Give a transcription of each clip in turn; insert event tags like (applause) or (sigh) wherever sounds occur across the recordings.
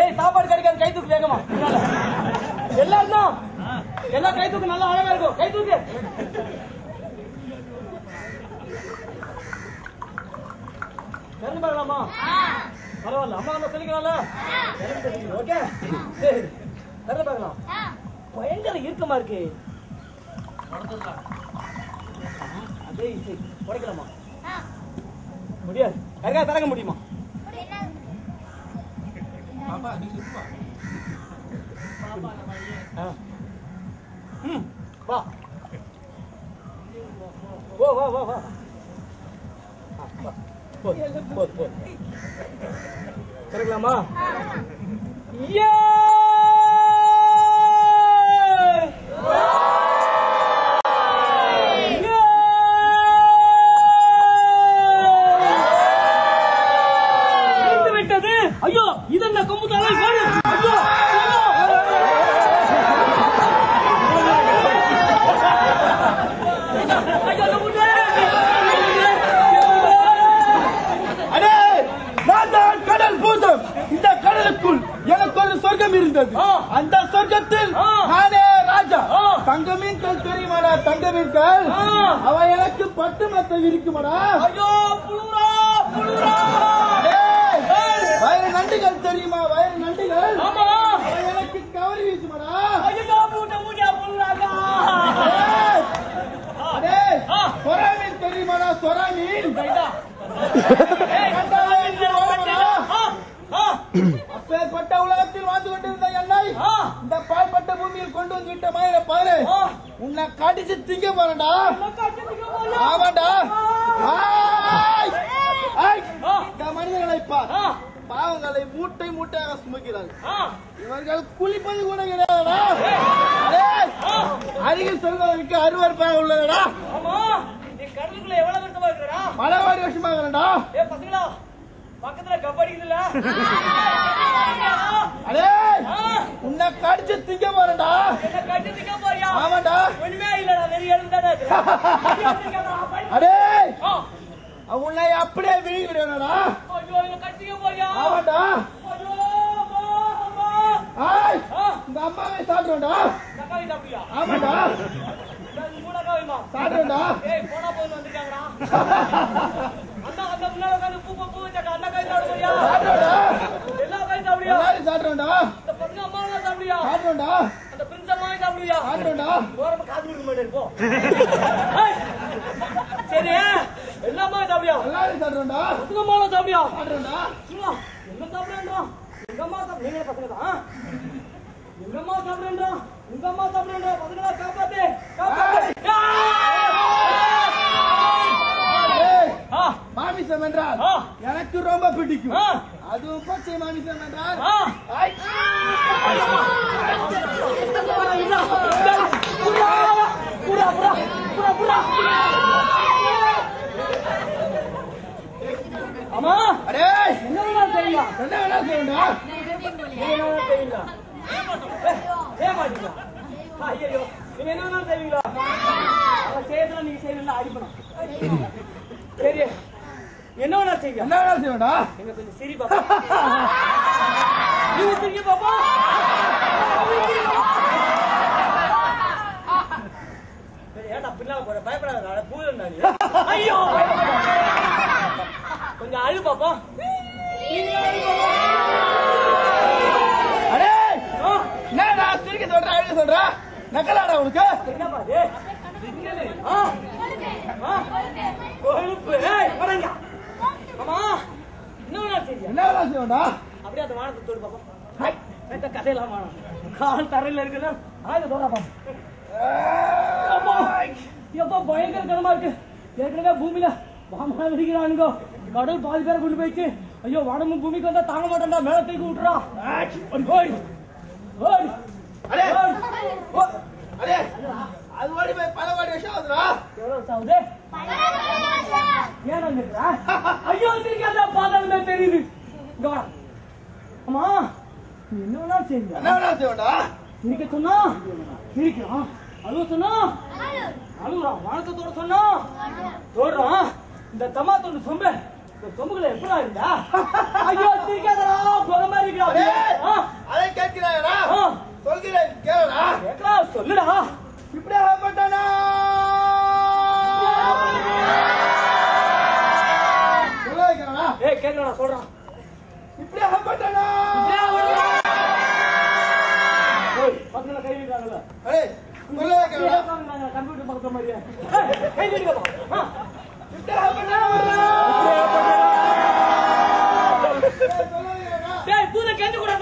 ஏய் சாப்பாடு கிடைக்காது கை தூக்கு வேகமா. எல்லாரும் தான். எல்லாம் கை தூக்கு நல்லா அழகா இருக்கும். கை தூக்கு. திறந்து பார்க்கலாமா பரவாயில்ல. அம்மா நம்ம சொல்லிக்கலாம்ல ஓகே? சரி. திறந்து பார்க்கலாம். பயங்கர இறுக்கமா இருக்கு. அதே இசை. உடைக்கலாமா? முடியாது. யாருக்கா திறக்க முடியுமா? Papa ni lupa. Papa nak Hmm. Ba. Wo wo wo wo. Pot, pot, pot. Teruklah, Ma. Yeah! கடல் பூதம் இந்த கடலுக்குள் எனக்கு ஒரு சொர்க்கம் இருந்தது. அந்த சொர்க்கத்தில். நானே ராஜா. தங்க மீன்கள் தெரியுமாடா தங்க மீன்கள். அவ எனக்கு பட்டு மத்த விரிக்குமாடா ஐயோ புழுரா புழுரா டேய், ஏய். வயிறு நண்டுகள் தெரியுமா வயிறு நண்டுகள் ஆமா அவ எனக்கு கவரி வீசுமாடா ஐயோ மூட்டை மூட்டை புழுராடா டேய், அடே ஆ. சொரா மீன் தெரியுமாடா சொரா மீன் ரைட்டா ஏய் கண்டாவா என்று வருமாடா? ஆ ஆ அப்பேற்பட்ட உலகத்தில் வாழ்ந்து கொண்டிருந்த என்னை இந்த பாழ்பட்ட பூமியில் கொண்டு வந்து விட்ட மயில பாரு உன்னை கடிச்சு திங்க போறேன்டா. காட்டுங்க ஆமாண்டா. ஆய்! ஆய்! ஆ இந்த மனிதர்களை பார். பாவங்களை மூட்டை மூட்டையாக சுமக்கிறார்கள் ஆ இவர்கள் குளிப்பது கூட கிடையாதுடா. அருகில் செல்வதற்கு அருவருப்பாக உள்ளதுடா ஆமா. நீ கடலுக்குள்ள எவ்வளவு வருஷமா இருக்கடா பலவாடி வருஷமாக இருக்கிறேன்டா ஏ பசங்களா பக்கத்துல கபடிக்குதுல (laughs) அடே உன்னை கடிச்சு திங்க போறேன்டா. என்ன கட்டிட்டு போறியா? ஆமாண்டா. ஒண்ணுமே இல்லடா வெறி எழுந்தாடா (laughs) அடே. உன்னை அப்படியே விழுங்கி விடுவேனடா ஐயோ என்ன கட்டிக்க போறியா? ஆமாண்டா. ஐயோ அம்மா அம்மா. ஆய் ஆ. உங்க அம்மாவை சாப்பிடுவேன்டா. தக்காளி சாப்பிடுவேன்டா ஏய் போனா போய் வந்துட்டாங்கடா. (laughs) அந்த அந்த முன்னால உட்கார்ந்து பூ பூ பூ வச்சாக்கா அந்த காய் சாப்பிட போறியா சாப்பிடுவேன்டா எல்லா காய் சாப்பிடுயா எல்லாரும் சாப்பிடுவேன்டா இந்த பசங்க அம்மா சாப்பிடுயா சாப்பிடுவேன்டா அந்த பிரின்ஸ் அம்மா சாப்பிடுயா சாப்பிடுவேன்டா ஓரமா காது கொடுக்க மாட்டேன் போ. சரி எல்லாமே சாப்பிடியா எல்லாரும் சாப்பிடுவேன்டா பசங்க அம்மா சாப்பிடியா சாப்பிடுவேன்டா சும்மா என்ன சாப்பிடுறா எங்க அம்மா சாப்பிடு நீங்க பசங்க தான் எங்க அம்மா சாப்பிடுறா உங்க அம்மா சாப்பிடுறா பசங்களா காப்பாத்து காப்பாத்து ஏய், ஆ மாமிசம் என்றால். எனக்கு ரொம்ப பிடிக்கும். அதுவும் பச்சை மாமிசம் என்றால் அம்மா. அடே. என்ன வேணா தெரியுமா என்ன வேணா செய்யண்டா என்ன வேணா ஐயோ நீங்க என்ன வேணா செய்வீங்களா? செய்யறதுல நீங்க அடிப்பணும் சரி. என்ன வேணா செய்வீங்க என்ன வேணா செய்யண்டா எங்க கொஞ்சம் சிரி பாப்பா. நீங்க சிரிக்க பாப்பா. ஏன்டா பின்னால போற? பயப்படாத பூதம் நீ. ஐயோ! கொஞ்சம் அழு பாப்பா நீங்க அழு பாப்பா. அடே ஆ, என்னடா சிரிக்க சொல்ற அழுக சொல்ற நக்கலாடா உனக்கு என்னப்பா இது? ஆ, ஆ, கொழுப்பு. ஏய், போடாங்க. அம்மா, என்ன வேணா செய்ய என்ன வேணா செய்யண்டா அப்படியே அந்த வானத்தை தொடு பாப்பா ஹை, இந்த கதையெல்லாம் வேணாம் கால் தரையில இருக்குல்ல ஆயுத தோடா பாப்பா அப்பா, எப்பா பயங்கர கனமா இருக்கு. ஏற்கனவே பூமியில வாமனா விரிக்கிறானுங்க கடல் பாதி பேரை கொண்டு போயிடுச்சு. ஐயோ வானமும் பூமிக்கு வந்தா தாங்க மாட்டேன்டா. மேல தூக்கி விட்டுறா. ஓடி ஓடி. அடே. ஓடி. ஓ, அடே. அது ஓடி போய் பல வாடி வருஷம் ஆகுதுடா. எவ்வளவு சாவுது ஏன் அங்க இருக்கிறா? ஐயோ தெரியாத பாதாளமே தெரியுது இங்க வா அம்மா நீ என்ன வேணாலும் செய்யுங்க. என்ன வேணா செய்யண்டா சிரிக்க சொன்னா சிரிக்கிறான் அழுவ சொன்னா அழுகுறான் வணக்கத்தோட சொன்னா? தோடுறான் இந்த தம்மா தொண்டு சொம்ப இந்த சொம்புகளை எப்படா இருந்தா ஐயோ சிரிக்காதடா. கொலை மாதிரி இருக்கா டேய், ஆ, அதை கேட்கிறாயடா. சொல்கிறேன் கேளடா. கேக்குறா சொல்லுடா. இப்படி ஆகப்பட்டனா சொல்லுகிறா ஏய் கேக்குறா சொல்றான். இப்படி ஆகப்பட்டனா கம்ப்யூட்டர் பார்க்குற மாதிரியா? பூனை கண்டு கூட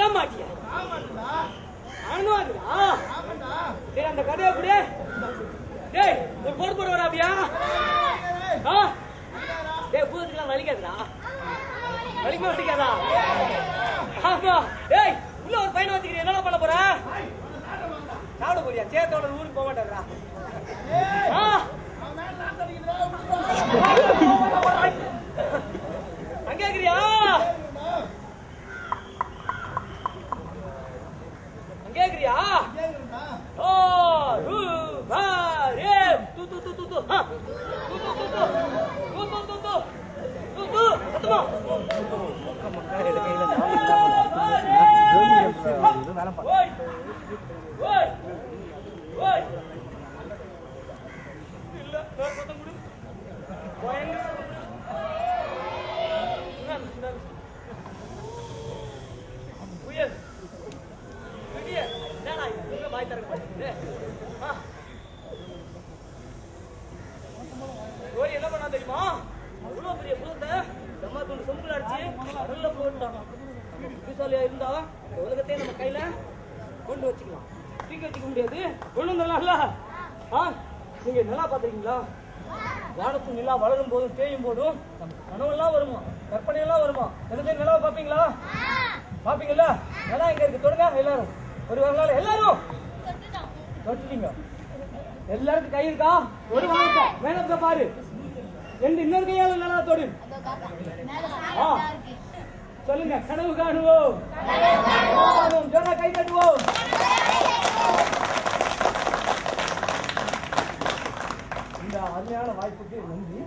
செத்துற மாட்டியா? டேய் அந்த கதையை அப்படியே டேய் ஒரு போடு போடு வராபியா ஆ? டேய் பூத்துக்கலாம் வலிக்காதுடா. வலிக்குமா வலிக்காதா? ஆமா. டேய் உள்ள ஒரு பையனை வச்சுக்கிறீங்க என்னடா பண்ண போற? சாப்பிட போறியா? சேத்தோட ஊருக்கு போக மாட்டேங்கிறா Oi, oi, oi. இந்த உலகத்தையே நம்ம கையில கொண்டு வச்சுக்கலாம். தூக்கி வச்சுக்க முடியாது. கொண்டு வந்துடலாம்ல ஆ நீங்க நல்லா பாத்துருக்கீங்களா வானத்து நிலா வளரும் போதும் தேயும் போதும். நமக்கு கனவெல்லாம் வருமா? கற்பனை எல்லாம் வருமா எனக்கு நிலா பாப்பீங்களா பாப்பீங்களா நிலா எங்க இருக்கு? தொடுங்க எல்லாரும். ஒரு வரலாறு. எல்லாரும்! தொட்டுட்டீங்க. எல்லாருக்கும் கை இருக்கா? ஒரு வாங்க மேலத்தை பாரு. ரெண்டு இன்னொரு கையால நல்லா தொடு. ஆ. சொல்லுங்க கனவு காணுவோம். ஜோரா கை தட்டுவோம் இந்த அருமையான வாய்ப்புக்கு நன்றி.